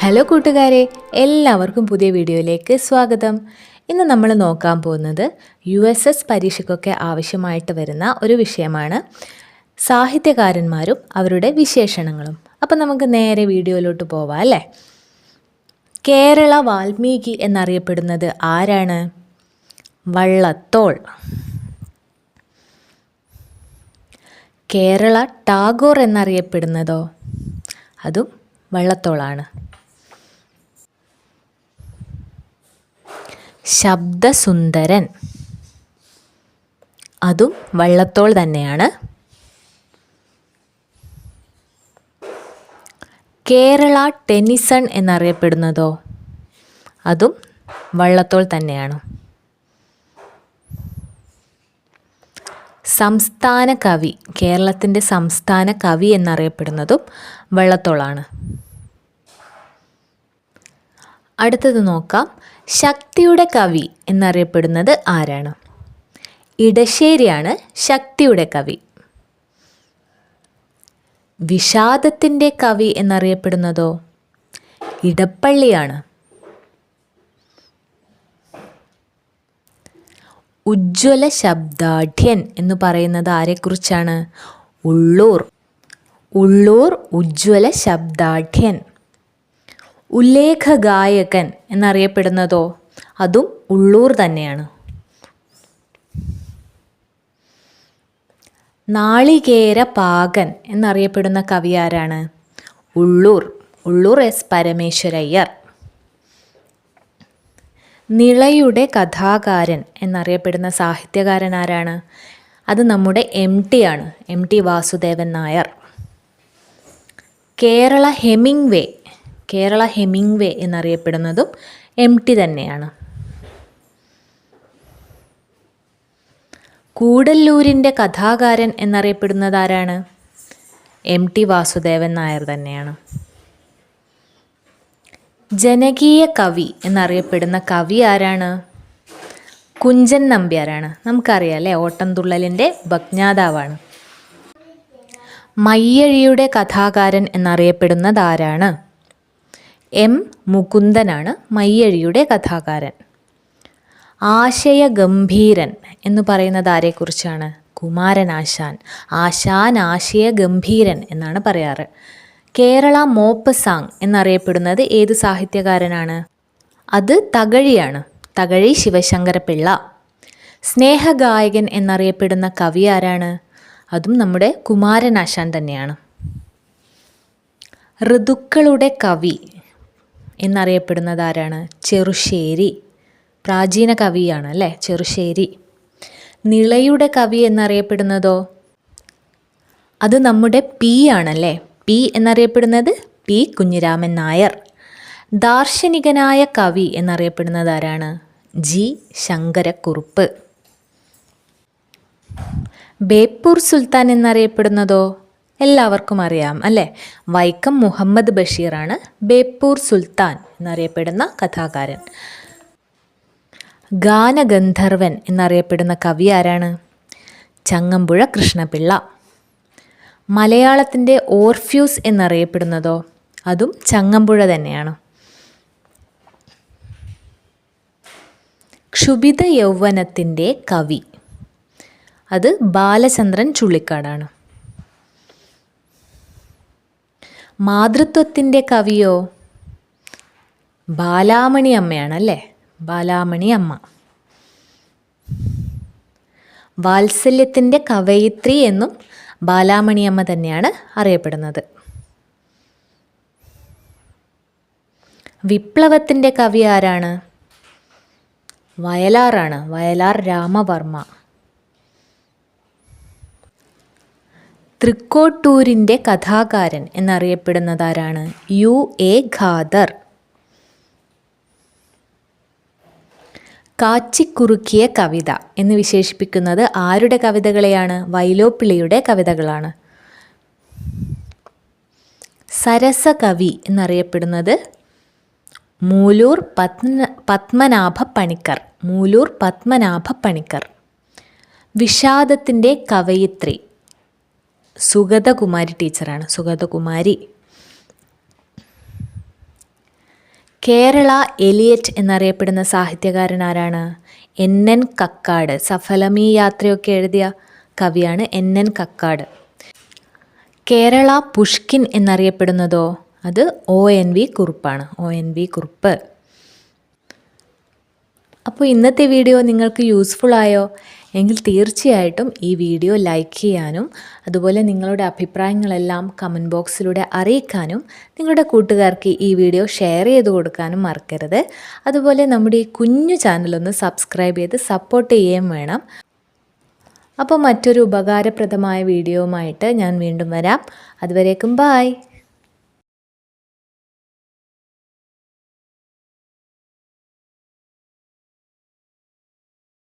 Hello കൂട്ടുകാരെ എല്ലാവർക്കും പുതിയ വീഡിയോയിലേക്ക് സ്വാഗതം. ഇന്ന് നമ്മൾ നോക്കാൻ പോകുന്നത് യു എസ് എസ് പരീക്ഷയ്ക്കൊക്കെ ആവശ്യമായിട്ട് വരുന്ന ഒരു വിഷയമാണ് സാഹിത്യകാരന്മാരും അവരുടെ വിശേഷണങ്ങളും. അപ്പം നമുക്ക് നേരെ വീഡിയോയിലോട്ട് പോവാം അല്ലേ? കേരള വാൽമീകി എന്നറിയപ്പെടുന്നത് ആരാണ്? വള്ളത്തോൾ. കേരള ടാഗോർ എന്നറിയപ്പെടുന്നതോ? അതും വള്ളത്തോളാണ്. ശബ്ദസുന്ദരൻ. അതും വള്ളത്തോൾ തന്നെയാണ്. കേരള ടെന്നിസൺ എന്നറിയപ്പെടുന്നതോ? അതും വള്ളത്തോൾ തന്നെയാണ്. സംസ്ഥാന കവി കേരളത്തിന്റെ സംസ്ഥാന കവി എന്നറിയപ്പെടുന്നതും വള്ളത്തോളാണ്. അടുത്തത് നോക്കാം. ശക്തിയുടെ കവി എന്നറിയപ്പെടുന്നത് ആരാണ്? ഇടശ്ശേരിയാണ് ശക്തിയുടെ കവി. വിഷാദത്തിന്റെ കവി എന്നറിയപ്പെടുന്നതോ? ഇടപ്പള്ളിയാണ്. ഉജ്ജ്വല ശബ്ദാഢ്യൻ എന്ന് പറയുന്നത് ആരെക്കുറിച്ചാണ്? ഉള്ളൂർ. ഉള്ളൂർ ഉജ്ജ്വല ശബ്ദാഢ്യൻ ഉല്ലേഖ ഗായകൻ എന്നറിയപ്പെടുന്നതോ? അതും ഉള്ളൂർ തന്നെയാണ്. നാളികേര പാകൻ എന്നറിയപ്പെടുന്ന കവി ആരാണ്? ഉള്ളൂർ. ഉള്ളൂർ എസ് പരമേശ്വരയ്യർ. നിളയുടെ കഥാകാരൻ എന്നറിയപ്പെടുന്ന സാഹിത്യകാരൻ ആരാണ്? അത് നമ്മുടെ എം ടി ആണ് M T Vasudevan Nair. Kerala Hemingway Kerala Hemingway എന്നറിയപ്പെടുന്നതും M T തന്നെയാണ്. കൂടല്ലൂരിന്റെ കഥാകാരൻ എന്നറിയപ്പെടുന്നത് ആരാണ്? എം ടി വാസുദേവൻ നായർ തന്നെയാണ്. ജനകീയ കവി എന്നറിയപ്പെടുന്ന കവി ആരാണ്? കുഞ്ചൻ നമ്പ്യാരാണ്. നമുക്കറിയാം അല്ലേ? ഓട്ടംതുള്ളലിന്റെ ഭജ്ഞാതാവാണ് മയ്യഴിയുടെ കഥാകാരൻ എന്നറിയപ്പെടുന്നത് ആരാണ്? എം. മുകുന്ദനാണ് മയ്യഴിയുടെ കഥാകാരൻ. ആശയഗംഭീരൻ എന്ന് പറയുന്നത് ആരെക്കുറിച്ചാണ്? കുമാരനാശാൻ. ആശാൻ ആശയഗംഭീരൻ എന്നാണ് പറയാറ്. കേരള മോപ്പ് സാങ് എന്നറിയപ്പെടുന്നത് ഏത് സാഹിത്യകാരനാണ്? അത് തകഴിയാണ്. തകഴി ശിവശങ്കരപിള്ള സ്നേഹഗായകൻ എന്നറിയപ്പെടുന്ന കവി ആരാണ്? അതും നമ്മുടെ കുമാരനാശാൻ തന്നെയാണ്. ഋതുക്കളുടെ കവി എന്നറിയപ്പെടുന്നത് ആരാണ്? ചെറുശ്ശേരി. പ്രാചീന കവിയാണ് അല്ലേ? ചെറുശ്ശേരി. നിളയുടെ കവി എന്നറിയപ്പെടുന്നതോ? അത് നമ്മുടെ പി ആണല്ലേ? പി എന്നറിയപ്പെടുന്നത് പി കുഞ്ഞിരാമൻ നായർ. ദാർശനികനായ കവി എന്നറിയപ്പെടുന്നത് ആരാണ്? ജി ശങ്കരക്കുറുപ്പ്. ബേപ്പൂർ സുൽത്താൻ എന്നറിയപ്പെടുന്നതോ? എല്ലാവർക്കും അറിയാം അല്ലേ? വൈക്കം മുഹമ്മദ് ബഷീറാണ് ബേപ്പൂർ സുൽത്താൻ എന്നറിയപ്പെടുന്ന കഥാകാരൻ. ഗാനഗന്ധർവൻ എന്നറിയപ്പെടുന്ന കവി ആരാണ്? ചങ്ങമ്പുഴ കൃഷ്ണപിള്ള. മലയാളത്തിന്റെ ഓർഫ്യൂസ് എന്നറിയപ്പെടുന്നതോ? അതും ചങ്ങമ്പുഴ തന്നെയാണ്. ക്ഷുഭിത യൗവനത്തിന്റെ കവി. അത് ബാലചന്ദ്രൻ ചുള്ളിക്കാടാണ്. മാതൃത്വത്തിന്റെ കവിയോ? ബാലാമണി അമ്മയാണല്ലേ? ബാലാമണി അമ്മ. വാത്സല്യത്തിന്റെ കവയിത്രി എന്നും ബാലാമണി അമ്മ തന്നെയാണ് അറിയപ്പെടുന്നത്. വിപ്ലവത്തിന്റെ കവി ആരാണ്? വയലാറാണ്. വയലാർ രാമവർമ്മ. തൃക്കോട്ടൂരിന്റെ കഥാകാരൻ എന്നറിയപ്പെടുന്നതാരാണ് യു എ ഖാദർ. കാച്ചിക്കുറുക്കിയ കവിത എന്ന് വിശേഷിപ്പിക്കുന്നത് ആരുടെ കവിതകളെയാണ്? വൈലോപ്പിളിയുടെ കവിതകളാണ്. സരസ സരസകവി എന്നറിയപ്പെടുന്നത് മൂലൂർ പത്മ പത്മനാഭ പണിക്കർ മൂലൂർ പത്മനാഭ പണിക്കർ വിഷാദത്തിന്റെ കവയിത്രി സുഗതകുമാരി ടീച്ചറാണ്. സുഗതകുമാരി. കേരള എലിയറ്റ് എന്നറിയപ്പെടുന്ന സാഹിത്യകാരൻ ആരാണ് എൻ എൻ കക്കാട്. സഫലമീ യാത്രയൊക്കെ എഴുതിയ കവിയാണ് N N Kakkad. Kerala Pushkin എന്നറിയപ്പെടുന്നതോ അത് O N V കുറുപ്പാണ്. O N V Kurup. അപ്പോൾ ഇന്നത്തെ വീഡിയോ നിങ്ങൾക്ക് യൂസ്ഫുൾ ആയോ? എങ്കിൽ തീർച്ചയായിട്ടും ഈ വീഡിയോ ലൈക്ക് ചെയ്യാനും അതുപോലെ നിങ്ങളുടെ അഭിപ്രായങ്ങളെല്ലാം കമന്റ് ബോക്സിലൂടെ അറിയിക്കാനും നിങ്ങളുടെ കൂട്ടുകാർക്ക് ഈ വീഡിയോ ഷെയർ ചെയ്ത് കൊടുക്കാനും മറക്കരുത്. അതുപോലെ നമ്മുടെ ഈ കുഞ്ഞു ചാനലൊന്ന് സബ്സ്ക്രൈബ് ചെയ്ത് സപ്പോർട്ട് ചെയ്യുകയും വേണം. അപ്പോൾ മറ്റൊരു ഉപകാരപ്രദമായ വീഡിയോവുമായിട്ട് ഞാൻ വീണ്ടും വരാം. അതുവരേക്കും ബായ്